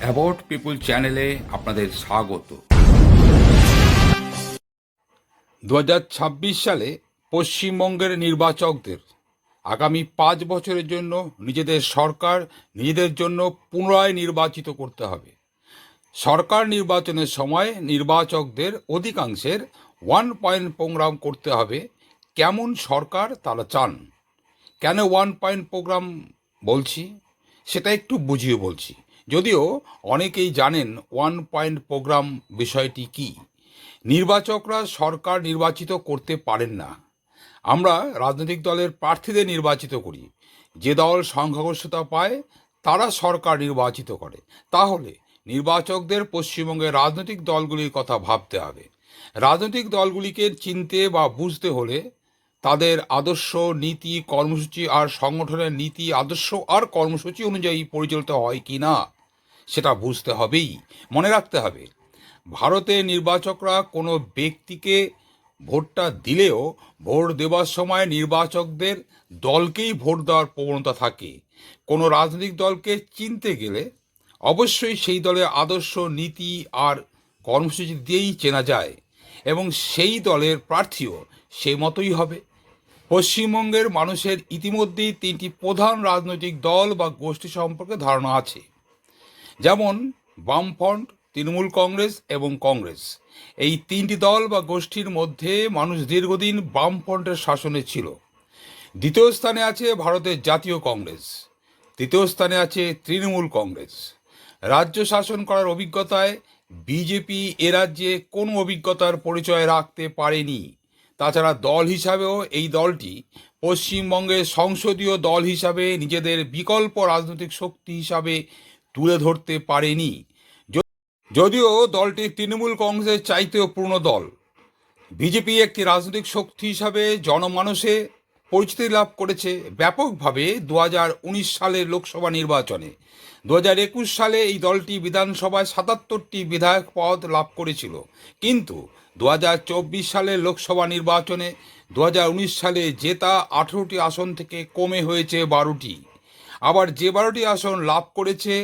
About পিপুল চ্যানেলে আপনাদের স্বাগত। দু হাজার ছাব্বিশ সালে পশ্চিমবঙ্গের নির্বাচকদের আগামী পাঁচ বছরের জন্য নিজেদের সরকার নিজেদের জন্য পুনরায় নির্বাচিত করতে হবে। সরকার নির্বাচনের সময় নির্বাচকদের অধিকাংশের ওয়ান পয়েন্ট প্রোগ্রাম করতে হবে। কেমন সরকার তারা চান? কেন ওয়ান পয়েন্ট প্রোগ্রাম বলছি? সেটা একটু বুঝিয়ে বলছি। যদিও অনেকেই জানেন ওয়ান পয়েন্ট প্রোগ্রাম বিষয়টি কি। নির্বাচকরা সরকার নির্বাচিত করতে পারেন না। আমরা রাজনৈতিক দলের প্রার্থীদের নির্বাচিত করি। যে দল সংখ্যাগরিষ্ঠতা পায়, তারা সরকার নির্বাচিত করে। তাহলে নির্বাচকদের পশ্চিমবঙ্গের রাজনৈতিক দলগুলির কথা ভাবতে হবে। রাজনৈতিক দলগুলিকে চিনতে বা বুঝতে হলে তাদের আদর্শ নীতি, কর্মসূচি আর সংগঠনের নীতি, আদর্শ আর কর্মসূচি অনুযায়ী পরিচালিত হয় কি না। সেটা বুঝতে হবেই, মনে রাখতে হবে। ভারতে নির্বাচকরা কোনো ব্যক্তিকে ভোটটা দিলেও ভোট দেওয়ার সময় নির্বাচকদের দলকেই ভোট দেওয়ার প্রবণতা থাকে। কোনো রাজনৈতিক দলকে চিনতে গেলে অবশ্যই সেই দলের আদর্শ, নীতি আর কর্মসূচি দিয়েই চেনা যায় এবং সেই দলের প্রার্থীও সেই মতোই হবে। পশ্চিমবঙ্গের মানুষের ইতিমধ্যেই তিনটি প্রধান রাজনৈতিক দল বা গোষ্ঠী সম্পর্কে ধারণা আছে। যেমন বামফ্রন্ট, তৃণমূল কংগ্রেস এবং কংগ্রেস। এই তিনটি দল বা গোষ্ঠীর মধ্যে মানুষ দীর্ঘদিন বামফ্রন্টের শাসনে ছিল। দ্বিতীয় স্থানে আছে ভারতের জাতীয় কংগ্রেস। তৃতীয় স্থানে আছে তৃণমূল কংগ্রেস। রাজ্য শাসন করার অভিজ্ঞতায় বিজেপি এ রাজ্যে কোনো অভিজ্ঞতার পরিচয় রাখতে পারেনি। তাছাড়া দল হিসাবেও এই দলটি পশ্চিমবঙ্গের সংসদীয় দল হিসাবে নিজেদের বিকল্প রাজনৈতিক শক্তি হিসাবে তুলে ধরতে পারেনি। যদিও দলটি তৃণমূল কংগ্রেসের চাইতেও পূর্ণ দল। বিজেপি একটি রাজনৈতিক শক্তি হিসাবে জনমানসে পরিচিতি লাভ করেছে ব্যাপকভাবে দু উনিশ সালের লোকসভা নির্বাচনে। দু একুশ সালে এই দলটি বিধানসভায় সাতাত্তরটি বিধায়ক পদ লাভ করেছিল। কিন্তু দু চব্বিশ সালের লোকসভা নির্বাচনে দু উনিশ সালে জেতা আঠেরোটি আসন থেকে কমে হয়েছে বারোটি। আবার যে বারোটি আসন লাভ করেছে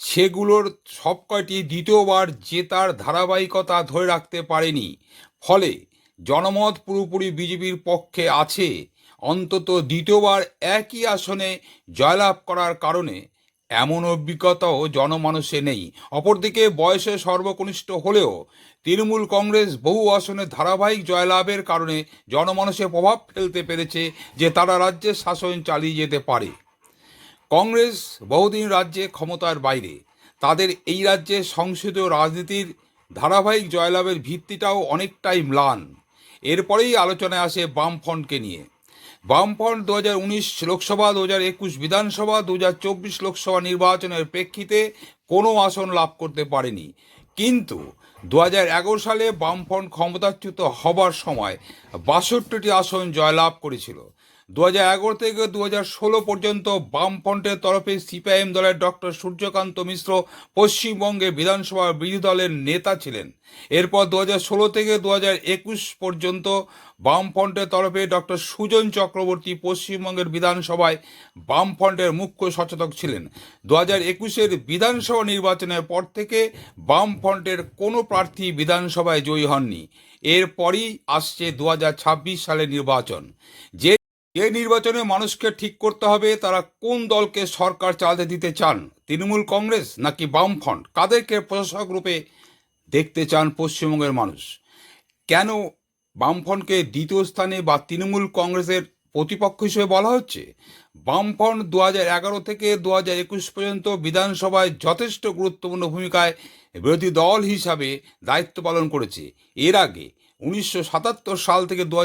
সেগুলোর সব কয়টি দ্বিতীয়বার জেতার ধারাবাহিকতা ধরে রাখতে পারেনি। ফলে জনমত পুরোপুরি বিজেপির পক্ষে আছে। অন্তত দ্বিতীয়বার একই আসনে জয়লাভ করার কারণে এমন অভিজ্ঞতাও জনমানুষে নেই। অপরদিকে বয়সে সর্বকনিষ্ঠ হলেও তৃণমূল কংগ্রেস বহু আসনে ধারাবাহিক জয়লাভের কারণে জনমানসে প্রভাব ফেলতে পেরেছে যে তারা রাজ্যের শাসন চালিয়ে যেতে পারে। কংগ্রেস বহুদিন রাজ্যে ক্ষমতার বাইরে। তাদের এই রাজ্যে সংসদীয় রাজনীতির ধারাবাহিক জয়লাভের ভিত্তিটাও অনেকটাই ম্লান। এরপরেই আলোচনায় আসে বামফ্রন্টকে নিয়ে। বামফ্রন্ট দু হাজার উনিশ লোকসভা, দু হাজার একুশ বিধানসভা, দু হাজার চব্বিশ লোকসভা নির্বাচনের প্রেক্ষিতে কোনো আসন লাভ করতে পারেনি। কিন্তু দু হাজার এগারো সালে বামফ্রন্ট ক্ষমতাচ্যুত হবার সময় বাষট্টিটি আসন জয়লাভ করেছিল। দু হাজার এগারো থেকে দু ষোলো পর্যন্ত বামফ্রন্টের তরফে সিপিআইএম দলের ডক্টর সূর্যকান্ত মিশ্র পশ্চিমবঙ্গে বিধানসভা বিরোধী দলের নেতা ছিলেন। এরপর দু ষোলো থেকে দু হাজার একুশ পর্যন্ত বামফ্রন্টের তরফে ডক্টর সুজন চক্রবর্তী পশ্চিমবঙ্গের বিধানসভায় বামফ্রন্টের মুখ্য সচেতক ছিলেন। দু হাজার একুশের বিধানসভা নির্বাচনের পর থেকে বামফ্রন্টের কোনো প্রার্থী বিধানসভায় জয়ী হননি। এরপরই আসছে দু হাজার ছাব্বিশ সালের নির্বাচন। যে যে নির্বাচনে মানুষকে ঠিক করতে হবে তারা কোন দলকে সরকার চালাতে দিতে চান? তৃণমূল কংগ্রেস নাকি বামফ্রন্ট? কাদেরকে প্রশাসক রূপে দেখতে চান পশ্চিমবঙ্গের মানুষ? কেন বামফ্রন্টকে দ্বিতীয় স্থানে বা তৃণমূল কংগ্রেসের প্রতিপক্ষ হিসেবে বলা হচ্ছে? বামফ্রন্ট দু হাজার এগারো থেকে দু হাজার একুশ পর্যন্ত বিধানসভায় যথেষ্ট গুরুত্বপূর্ণ ভূমিকায় বিরোধী দল হিসাবে দায়িত্ব পালন করেছে। এর আগে উনিশশো সাতাত্তর সাল থেকে দু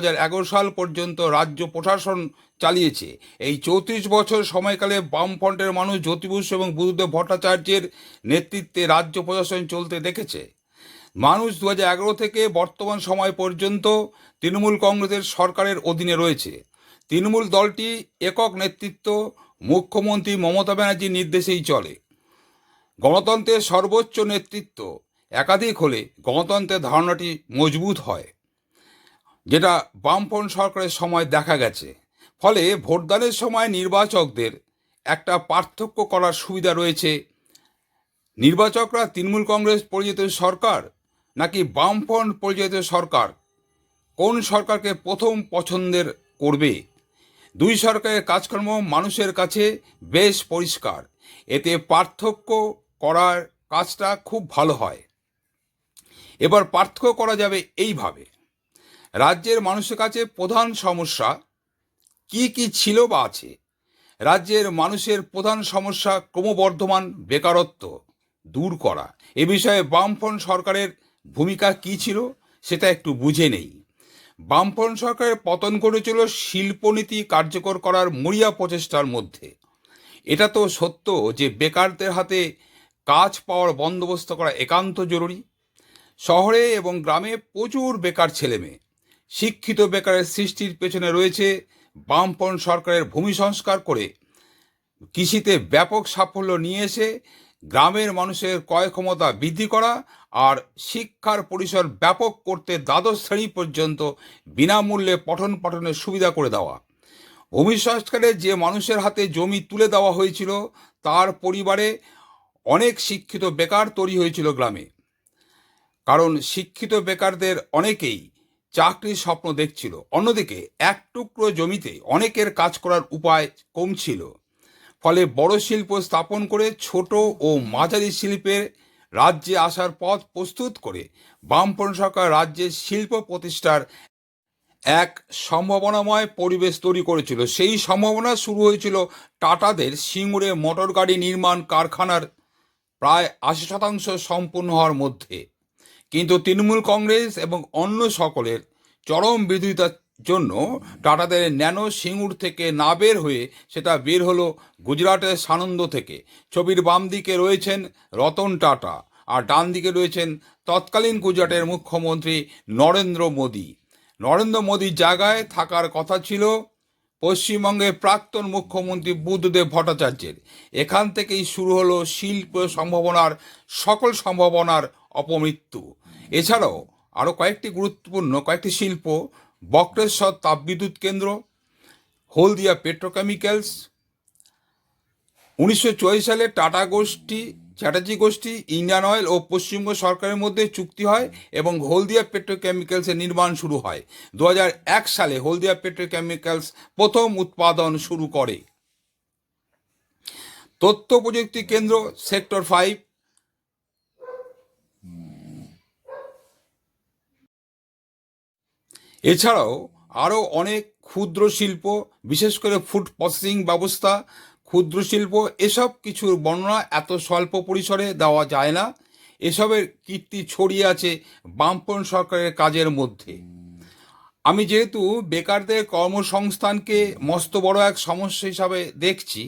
সাল পর্যন্ত রাজ্য প্রশাসন চালিয়েছে। এই চৌত্রিশ বছর সময়কালে বামফ্রন্টের মানুষ জ্যোতিবুস এবং বুদ্ধদেব ভট্টাচার্যের নেতৃত্বে রাজ্য প্রশাসন চলতে দেখেছে। মানুষ দু থেকে বর্তমান সময় পর্যন্ত তৃণমূল কংগ্রেসের সরকারের অধীনে রয়েছে। তৃণমূল দলটি একক নেতৃত্ব, মুখ্যমন্ত্রী মমতা ব্যানার্জির নির্দেশেই চলে। গণতন্ত্রের সর্বোচ্চ নেতৃত্ব একাধিক হলে গণতন্ত্রের ধারণাটি মজবুত হয়, যেটা বামফ্রন্ট সরকারের সময় দেখা গেছে। ফলে ভোটদানের সময় নির্বাচকদের একটা পার্থক্য করার সুবিধা রয়েছে। নির্বাচকরা তৃণমূল কংগ্রেস পরিচিত সরকার নাকি বামফ্রন্ট পরিচিত সরকার? কোন সরকারকে প্রথম পছন্দের করবে? দুই সরকারের কাজকর্ম মানুষের কাছে বেশ পরিষ্কার। এতে পার্থক্য করার কাজটা খুব ভালো হয়। এবার পার্থক্য করা যাবে এইভাবে। রাজ্যের মানুষের কাছে প্রধান সমস্যা কি কি ছিল বা আছে? রাজ্যের মানুষের প্রধান সমস্যা ক্রমবর্ধমান বেকারত্ব দূর করা। এ বিষয়ে বামফ্রন্ট সরকারের ভূমিকা কি ছিল সেটা একটু বুঝে নেই। বামফ্রন্ট সরকারের পতন ঘটেছিল শিল্পনীতি কার্যকর করার মরিয়া প্রচেষ্টার মধ্যে। এটা তো সত্য যে বেকারদের হাতে কাজ পাওয়ার বন্দোবস্ত করা একান্ত জরুরি। শহরে এবং গ্রামে প্রচুর বেকার ছেলেমেয়ে। শিক্ষিত বেকারের সৃষ্টির পেছনে রয়েছে বামপন সরকারের ভূমি সংস্কার করে। কৃষিতে ব্যাপক সাফল্য নিয়ে এসে গ্রামের মানুষের ক্রয় ক্ষমতা বৃদ্ধি করা আর শিক্ষার পরিসর ব্যাপক করতে দ্বাদশ শ্রেণি পর্যন্ত বিনামূল্যে পঠন পাঠনের সুবিধা করে দেওয়া। ভূমি সংস্কারে যে মানুষের হাতে জমি তুলে দেওয়া হয়েছিল, তার পরিবারে অনেক শিক্ষিত বেকার তৈরি হয়েছিল গ্রামে। কারণ শিক্ষিত বেকারদের অনেকেই চাকরির স্বপ্ন দেখছিল। অন্যদিকে এক টুকরো জমিতে অনেকের কাজ করার উপায় কম ছিল ফলে বড় শিল্প স্থাপন করে ছোট ও মাঝারি শিল্পের রাজ্যে আসার পথ প্রস্তুত করে বামপন্থ সরকার রাজ্যের শিল্প প্রতিষ্ঠার এক সম্ভাবনাময় পরিবেশ তৈরি করেছিল। সেই সম্ভাবনা শুরু হয়েছিল টাটাদের সিঙ্গুরে মোটর গাড়ি নির্মাণ কারখানার প্রায় আশি শতাংশ সম্পূর্ণ হওয়ার মধ্যে। কিন্তু তৃণমূল কংগ্রেস এবং অন্য সকলের চরম বিরোধিতার জন্য টাটাদের ন্যানো সিঙ্গুর থেকে না বের হয়ে সেটা বের হলো গুজরাটের সানন্দ থেকে। ছবির বাম দিকে রয়েছেন রতন টাটা আর ডান দিকে রয়েছেন তৎকালীন গুজরাটের মুখ্যমন্ত্রী নরেন্দ্র মোদী। নরেন্দ্র মোদীর জায়গায় থাকার কথা ছিল পশ্চিমবঙ্গের প্রাক্তন মুখ্যমন্ত্রী বুদ্ধদেব ভট্টাচার্যের। এখান থেকেই শুরু হলো শিল্প সম্ভাবনার, সকল সম্ভাবনার অপমৃত্যু। এছাড়াও আরও কয়েকটি গুরুত্বপূর্ণ, কয়েকটি শিল্প, বক্রেশ্বর তাপবিদ্যুৎ কেন্দ্র, হলদিয়া পেট্রোকেমিক্যালস, উনিশশো সালে টাটা গোষ্ঠী, চ্যাটার্জি গোষ্ঠী, ইন্ডিয়ান অয়েল ও পশ্চিমবঙ্গ সরকারের মধ্যে চুক্তি হয় এবং হলদিয়া পেট্রোকেমিক্যালসের নির্মাণ শুরু হয়। দু হাজার এক সালে হলদিয়া পেট্রোকেমিক্যালস প্রথম উৎপাদন শুরু করে। তথ্য প্রযুক্তি কেন্দ্র সেক্টর ফাইভ এছাড়াও আরও অনেক ক্ষুদ্র শিল্প, বিশেষ করে ফুড প্রসেসিং ব্যবস্থা, ক্ষুদ্র শিল্প, এসব কিছুর বর্ণনা এত স্বল্প পরিসরে দেওয়া যায় না। এসবের কীর্তি ছড়িয়ে আছে বামপন সরকারের কাজের মধ্যে। আমি যেহেতু বেকারদের কর্মসংস্থানকে মস্ত বড় এক সমস্যা হিসাবে দেখছি,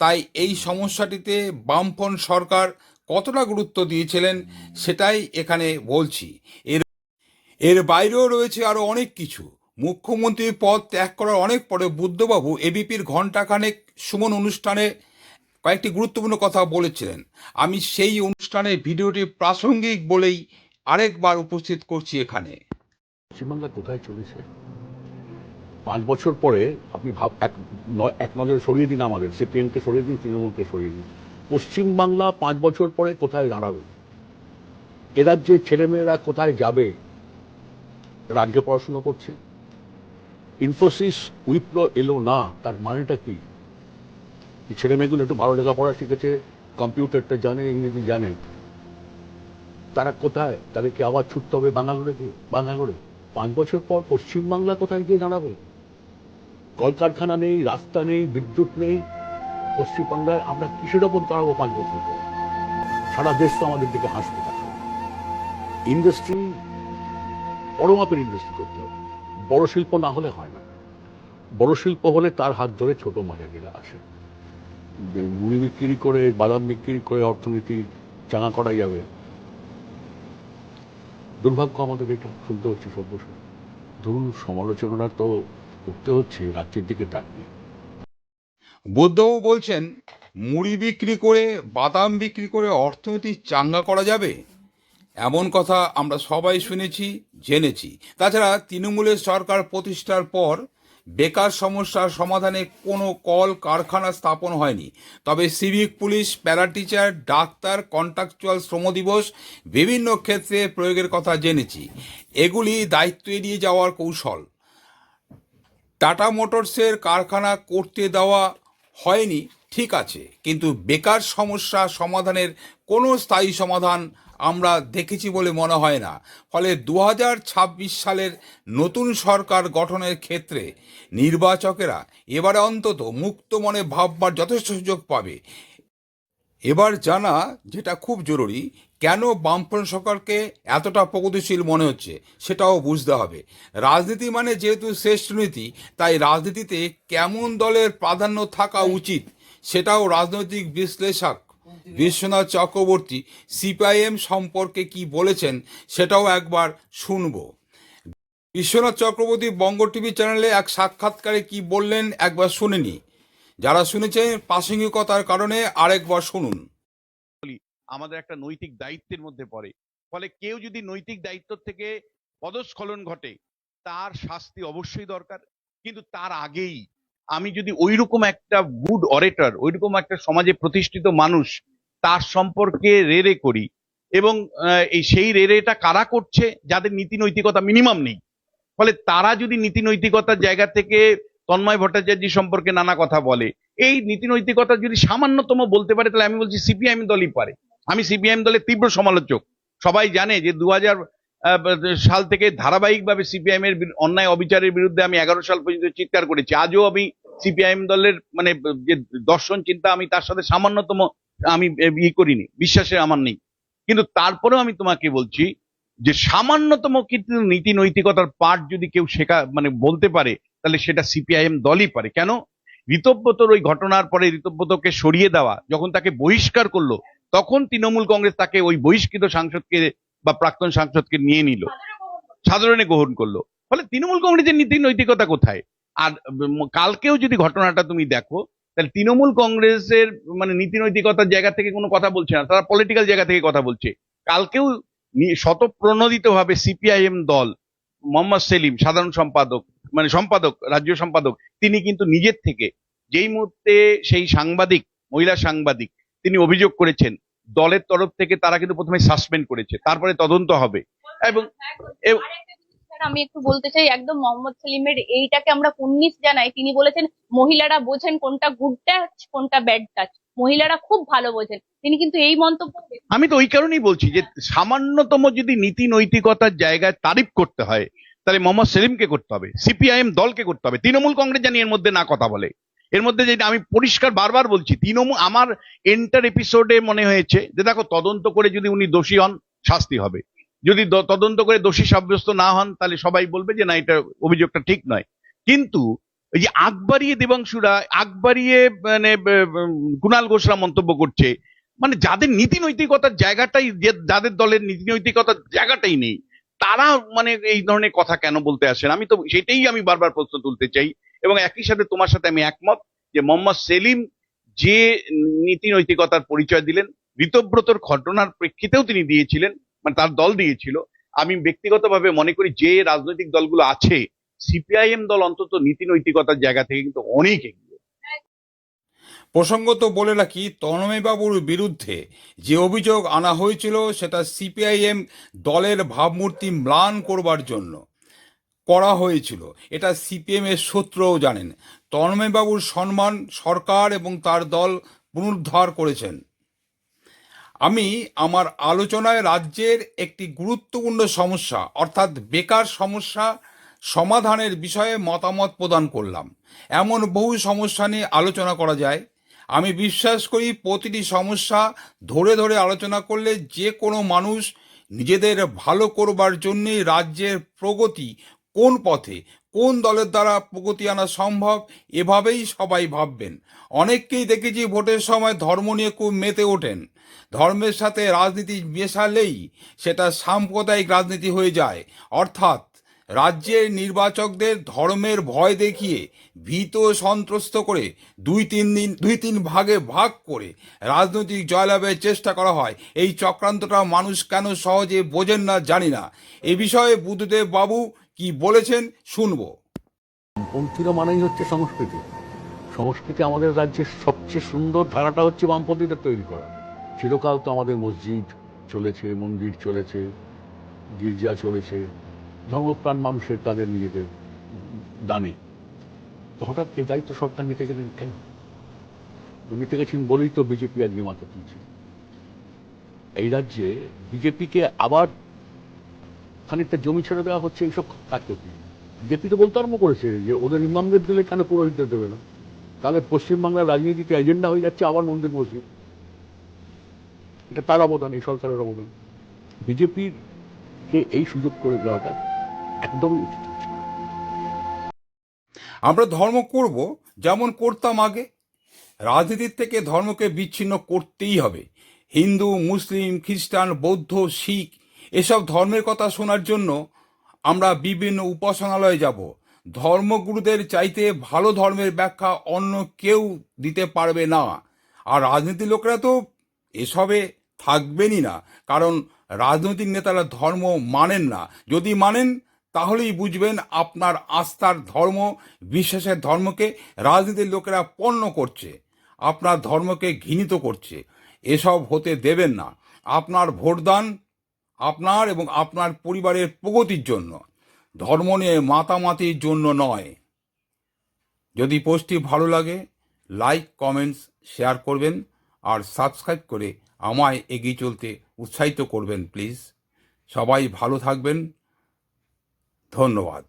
তাই এই সমস্যাটিতে বামপন সরকার কতটা গুরুত্ব দিয়েছিলেন সেটাই এখানে বলছি। এর এর বাইরেও রয়েছে আরও অনেক কিছু। মুখ্যমন্ত্রীর পদ ত্যাগ করার অনেক পরে বুদ্ধবাবু এবিপির ঘণ্টাখানেক সুমন অনুষ্ঠানে কয়েকটি গুরুত্বপূর্ণ কথা বলেছিলেন। আমি সেই অনুষ্ঠানে ভিডিওটি প্রাসঙ্গিক বলেই আরেকবার উপস্থিত করছি এখানে। পশ্চিমবাংলা কোথায় চলেছে? পাঁচ বছর পরে আপনি ভাব, এক এক নজরে সরিয়ে দিন আমাদের, সিপিএমকে সরিয়ে দিন, তৃণমূলকে সরিয়ে দিন। পশ্চিমবাংলা পাঁচ বছর পরে কোথায় দাঁড়াবে? রাজ্যের ছেলেমেয়েরা কোথায় যাবে? রাজ্যে পড়াশুনো করছে। ইনফোসিস উইপ্রো এলো না, তার মানেটা কি? ছেলে মেয়েগুলো একটু ভালো লেখাপড়া শিখেছে, কম্পিউটারটা জানে, ইংরেজি জানে। তারা কোথায়? তাদেরকে আবার ছুটতে হবে বাঙ্গালোরে? গিয়ে পাঁচ বছর পর পশ্চিমবাংলা কোথায় গিয়ে দাঁড়াবে? কলকারখানা নেই, রাস্তা নেই, বিদ্যুৎ নেই। পশ্চিমবাংলায় আমরা কিসের ওপর দাঁড়াবো পাঁচ বছর পর? সারা দেশ তো আমাদের দিকে হাসতে থাকে। ইন্ডাস্ট্রি মাপের ইন্ডাস্ট্রি করতে হবে। বড় শিল্প না হলে হয় না। বড় শিল্প হলে তার হাত ধরে ছোট মাঝারিরা আসে। মুড়ি বিক্রি করে, বাদাম বিক্রি করে, অর্থনীতি চাঙা করা যাবে। দুর্ভাগ্য আমাদের এটা, শুনতে হচ্ছে সর্বস্ব ধরুন সমালোচনা তো করতে হচ্ছে রাজ্যের দিকে তাকিয়ে বুদ্ধবাবু বলছেন, মুড়ি বিক্রি করে, বাদাম বিক্রি করে অর্থনীতি চাঙ্গা করা যাবে? এমন কথা আমরা সবাই শুনেছি, জেনেছি। তাছাড়া তৃণমূলের সরকার প্রতিষ্ঠার পর বেকার সমস্যার সমাধানে কোনো কল কারখানা স্থাপন হয়নি। তবে civic police, para teacher, doctor, contractual শ্রম দিবস বিভিন্ন ক্ষেত্রে প্রয়োগের কথা জেনেছি। এগুলি দায়িত্ব এড়িয়ে যাওয়ার কৌশল। টাটা মোটরসের কারখানা করতে দেওয়া হয়নি, ঠিক আছে। কিন্তু বেকার সমস্যা সমাধানের কোনো স্থায়ী সমাধান আমরা দেখেছি বলে মনে হয় না। ফলে দু হাজার ছাব্বিশ সালের নতুন সরকার গঠনের ক্ষেত্রে নির্বাচকেরা এবারে অন্তত মুক্ত মনে ভাববার যথেষ্ট সুযোগ পাবে। এবার জানা যেটা খুব জরুরি, কেন বামফ্রন্ট সরকারকে এতটা প্রগতিশীল মনে হচ্ছে সেটাও বুঝতে হবে। রাজনীতি মানে যেহেতু শ্রেষ্ঠ নীতি, তাই রাজনীতিতে কেমন দলের প্রাধান্য থাকা উচিত সেটাও রাজনৈতিক বিশ্লেষক বিশ্বনাথ চক্রবর্তী সিপিআইএম সম্পর্কে কি বলেছেন সেটাও একবার শুনব। বিশ্বনাথ চক্রবর্তী বঙ্গ টিভি চ্যানেলে এক সাক্ষাৎকারে কি বললেন একবার শুনেনি। যারা শুনেছেন প্রাসঙ্গিকতার কারণে আরেকবার শুনুন। আমাদের একটা নৈতিক দায়িত্বের মধ্যে পড়ে। ফলে কেউ যদি নৈতিক দায়িত্ব থেকে পদস্খলন ঘটে, তার শাস্তি অবশ্যই দরকার। কিন্তু তার আগেই আমি যদি ওইরকম একটা গুড অরেটর ওইরকম একটা সমাজে প্রতিষ্ঠিত মানুষ তার সম্পর্কে রেরে করি। এবং এই সেই রেরেটা কারা করছে, যাদের নীতি নৈতিকতা মিনিমাম নেই। ফলে তারা যদি নীতি নৈতিকতার জায়গা থেকে তন্ময় ভট্টাচার্য সম্পর্কে নানা কথা বলে, এই নীতি নৈতিকতা যদি সামান্যতম বলতে পারে, তাহলে আমি বলছি সিপিআইএম দলই পারে। আমি সিপিআইএম দলের তীব্র সমালোচক। সবাই জানে যে দু হাজার সাল থেকে ধারাবাহিকভাবে সিপিআইএম এর অন্যায় অবিচারের বিরুদ্ধে আমি এগারো সাল পর্যন্ত চিৎকার করেছি। আজও আমি সিপিআইএম দলের মানে যে দর্শন চিন্তা, আমি তার সাথে সামান্যতম আমি ই করিনি বিশ্বাসে আমার নেই। কিন্তু তারপরেও আমি তোমাকে বলছি যে সামান্যতম কিন্তু নীতি নৈতিকতার পাঠ যদি কেউ শেখা মানে বলতে পারে, তাহলে সেটা সিপিআইএম দলই পারে। কেন? ঋতব্রতর ওই ঘটনার পরে ঋতব্রতকে সরিয়ে দেওয়া, যখন তাকে বহিষ্কার করল, তখন তৃণমূল কংগ্রেস তাকে ওই বহিষ্কৃত সাংসদকে বা প্রাক্তন সাংসদকে নিয়ে নিল। সাধারণে গ্রহণ করল। ফলে তৃণমূল কংগ্রেসের নীতি নৈতিকতা কোথায়? আর কালকেও যদি ঘটনাটা তুমি দেখো তাহলে তৃণমূল কংগ্রেসের মানে নীতি নৈতিকতার জায়গা থেকে কোনো কথা বলছে না তারা পলিটিক্যাল জায়গা থেকে কথা বলছে। কালকেও শতপ্রণোদিত ভাবে সিপিআইএম দল মোহাম্মদ সেলিম সাধারণ সম্পাদক মানে সম্পাদক রাজ্য সম্পাদক তিনি কিন্তু নিজের থেকে যেই মুহূর্তে সেই সাংবাদিক মহিলা সাংবাদিক তিনি অভিযোগ করেছেন দলের তরফ থেকে তারা কিন্তু প্রথমে সাসপেন্ড করেছে তারপরে তদন্ত হবে। এবং জিনিস আমি একটু বলতে চাই, একদম মোহাম্মদ সেলিমের এইটাকে আমরা কুন্নিস জানাই। তিনি বলেছেন, মহিলারা বোঝেন কোনটা গুড টাচ কোনটা ব্যাড টাচ মহিলারা খুব ভালো বোঝেন। তিনি কিন্তু এই মন্তব্য আমি তো ওই কারণেই বলছি যে, সামান্যতম যদি নীতি নৈতিকতার জায়গায় তারিফ করতে হয়, তাহলে মোহাম্মদ সেলিমকে করতে হবে, সিপিআইএম দলকে করতে হবে। তৃণমূল কংগ্রেস জানি এর মধ্যে না কথা বলে। এর মধ্যে যেটা আমি পরিষ্কার বারবার বলছি, তৃণমূল, আমার এন্টার এপিসোডে মনে হয়েছে যে, দেখো, তদন্ত করে যদি উনি দোষী হন, শাস্তি হবে। যদি তদন্ত করে দোষী সাব্যস্ত না হন, তাহলে সবাই বলবে যে না, এটা অভিযোগটা ঠিক নয়। কিন্তু এই যে আগ বাড়িয়ে দেবাংশুরা আগ বাড়িয়ে মানে কুণাল ঘোষরা মন্তব্য করছে মানে যাদের নীতি নৈতিকতার জায়গাটাই যাদের দলের নীতি নৈতিকতার জায়গাটাই নেই, তারা মানে এই ধরনের কথা কেন বলতে আসেন? আমি তো সেটাই আমি বারবার প্রশ্ন তুলতে চাই, এবং একই সাথে তোমার সাথে আমি একমত যে মোহাম্মদ সেলিম যে নীতি নৈতিকতার পরিচয় দিলেন, ঋতব্রতর ঘটনার প্রেক্ষিতেও তিনি দিয়েছিলেন মানে তার দল দিয়েছিল। আমি ব্যক্তিগতভাবে মনে করি যে রাজনৈতিক দলগুলো আছে, সিপিআইএম দল অন্তত নীতি নৈতিকতার জায়গা থেকে কিন্তু অনেক এগিয়ে। প্রসঙ্গত বলে রাখি তন্ময়বাবুর বিরুদ্ধে যে অভিযোগ আনা হয়েছিল সেটা সিপিআইএম দলের ভাবমূর্তি ম্লান করবার জন্য করা হয়েছিল। এটা সিপিএম এর সূত্রও জানেন। তন্ময়বাবুর সম্মান সরকার এবং তার দল পুনরুদ্ধার করেছেন। আমি আমার আলোচনায় রাজ্যের একটি গুরুত্বপূর্ণ সমস্যা, অর্থাৎ বেকার সমস্যা সমাধানের বিষয়ে মতামত প্রদান করলাম। এমন বহু সমস্যা নিয়ে আলোচনা করা যায়। আমি বিশ্বাস করি প্রতিটি সমস্যা ধরে ধরে আলোচনা করলে যে কোনো মানুষ নিজেদের ভালো করবার জন্যই রাজ্যের প্রগতি কোন পথে, কোন দলের দ্বারা প্রগতি আনা সম্ভব, এভাবেই সবাই ভাববেন। অনেককেই দেখেছি ভোটের সময় ধর্ম নিয়ে খুব মেতে ওঠেন। ধর্মের সাথে রাজনীতি মেশালেই সেটা সাম্প্রদায়িক রাজনীতি হয়ে যায়। অর্থাৎ রাজ্যের নির্বাচকদের ধর্মের ভয় দেখিয়ে ভীত সন্ত্রস্ত করে দুই তিন দিন, দুই তিন ভাগে ভাগ করে রাজনৈতিক জয়লাভের চেষ্টা করা হয়। এই চক্রান্তটা মানুষ কেন সহজে বোঝেন না জানি না। এ বিষয়ে বুদ্ধদেব বাবু কি বলেছেন শুনব। পন্থীরা মানেই হচ্ছে সংস্কৃতি। সংস্কৃতি আমাদের রাজ্যের সবচেয়ে সুন্দর ধারাটা হচ্ছে বামপন্থীদের তৈরি করা। চিরকাল তো আমাদের মসজিদ চলেছে, মন্দির চলেছে, গির্জা চলেছে, ধর্মপ্রাণ মানুষের তাদের নিজেদের দানে। হঠাৎ এই দায়িত্ব সরকার নিতে গেলেন কেন? নিতে গেছেন বলেই তো বিজেপি আজকে মাথা তুলছে। এই রাজ্যে বিজেপিকে আবার খানিকটা জমি ছেড়ে দেওয়া হচ্ছে, এইসব কাজ করতে বিজেপি তো বলতে আরম্ভ করেছে যে ওদের ইমামদের দিলে কেন পুরোহিতদের দেবে না? তাহলে পশ্চিমবাংলার রাজনীতিতে এজেন্ডা হয়ে যাচ্ছে আবার মন্দির মসজিদ। এটা তার অবদান, এই সরকারের অবদান। বিজেপির কে এই সুযোগ করে দেওয়াটা একদমই উচিত। আমরা ধর্ম করব যেমন করতাম আগে। রাজনীতির থেকে ধর্মকে বিচ্ছিন্ন করতেই হবে। হিন্দু, মুসলিম, খ্রিস্টান, বৌদ্ধ, শিখ, এসব ধর্মের কথা শোনার জন্য আমরা বিভিন্ন উপাসনালয়ে যাব। ধর্মগুরুদের চাইতে ভালো ধর্মের ব্যাখ্যা অন্য কেউ দিতে পারবে না। আর রাজনীতির লোকেরা তো এসবে থাকবেনই না। কারণ রাজনৈতিক নেতারা ধর্ম মানেন না। যদি মানেন, তাহলেই বুঝবেন আপনার আস্থার ধর্ম, বিশ্বাসের ধর্মকে রাজনীতির লোকেরা পণ্য করছে, আপনার ধর্মকে ঘৃণিত করছে। এসব হতে দেবেন না। আপনার ভোটদান আপনার এবং আপনার পরিবারের প্রগতির জন্য। ধর্ম নিয়ে মাতামাতির জন্য নয়। যদি পোস্টটি ভালো লাগে, লাইক, কমেন্টস, শেয়ার করবেন আর সাবস্ক্রাইব করে আমায় এগিয়ে চলতে উৎসাহিত করবেন প্লিজ। সবাই ভালো থাকবেন। ধন্যবাদ।